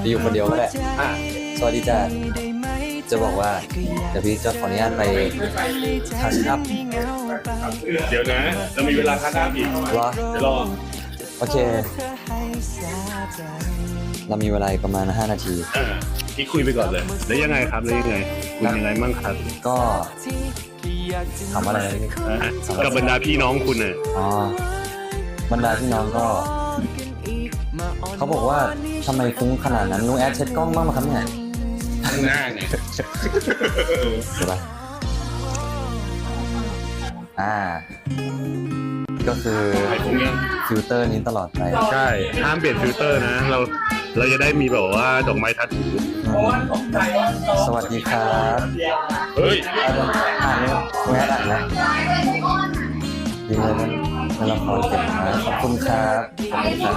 ไปอยู่คนเดียวก็ได้อะสวัสดีจ้าจะบอกว่าเดี๋ยวพี่จะขออนุญาตไปทัชอัพเดี๋ยวนะเรามีเวลาคัดอัพอีกเหรอเดี๋ยวรอโอเค เรามีเวลาอีกประมาณ 5 นาทีอ่าพี่คุยไปก่อนเลย แล้วยังไงครับแล้วยังไงคุณยังไงมั่งครับก็ทำอะไรนะพี่อะกับบรรดาพี่น้องคุณน่ะอ๋อบรรดาพี่น้องก็ เขาบอกว่าทำไมฟุ้งขนาดนั้นลุงแอดเช็ดกล้องบ้างไหมครับเนี่ยข้างหน้าไงเดี๋ยวปะอ่า ก็คือไอ้พวกเนี้ยฟิลเตอร์นี้ตลอดไปใช่ห้ามเปลี่ยนฟิลเตอร์นะ เราเราจะได้มีแบบว่าดอกไม้ทัดหูสวัสดีครับเฮ้ยอ่านอ่านเลยลุงแอดอ่านนะดีเลยมันมันละครเก็บมาขอบคุณครับขอบคุณครั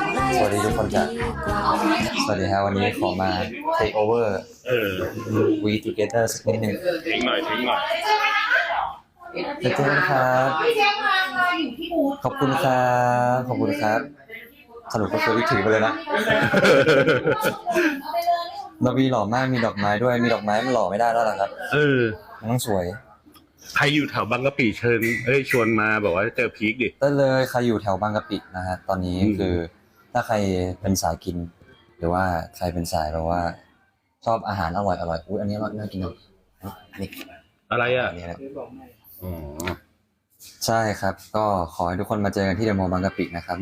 บ สวัสดีทุกคนจ้ะสวัสดีครับวันนี้ขอมา take over เออ we together สักนิดหนึ่งทิ้งหน่อยทิ้งหน่อยไปเจอกันครับ ขอบคุณครับ ขอบคุณครับสรุปก็คือวิถีไปเลยนะเรามีหล่อมากมีดอกไม้ด้วยมีดอกไม้มันหล่อไม่ได้แล้วล่ะครับ เออ มันต้องสวย ใครอยู่แถวบางกะปิเชิญเอ้ยชวนมาแบบว่าเจอพีคดิได้เลยใครอยู่แถวบางกะปินะฮะตอนนี้อืมคือ ถ้าใครเป็นสายกิน หรือว่าใครเป็นสายแบบว่า ชอบอาหารอร่อยอร่อยอุ้ยอันนี้อร่อยน่ากินนะอันนี้อะไรอะอันนี้นะอ๋อใช่ครับ ก็ขอให้ทุกคนมาเจอกันที่เดอะมอลล์บางกะปินะครับ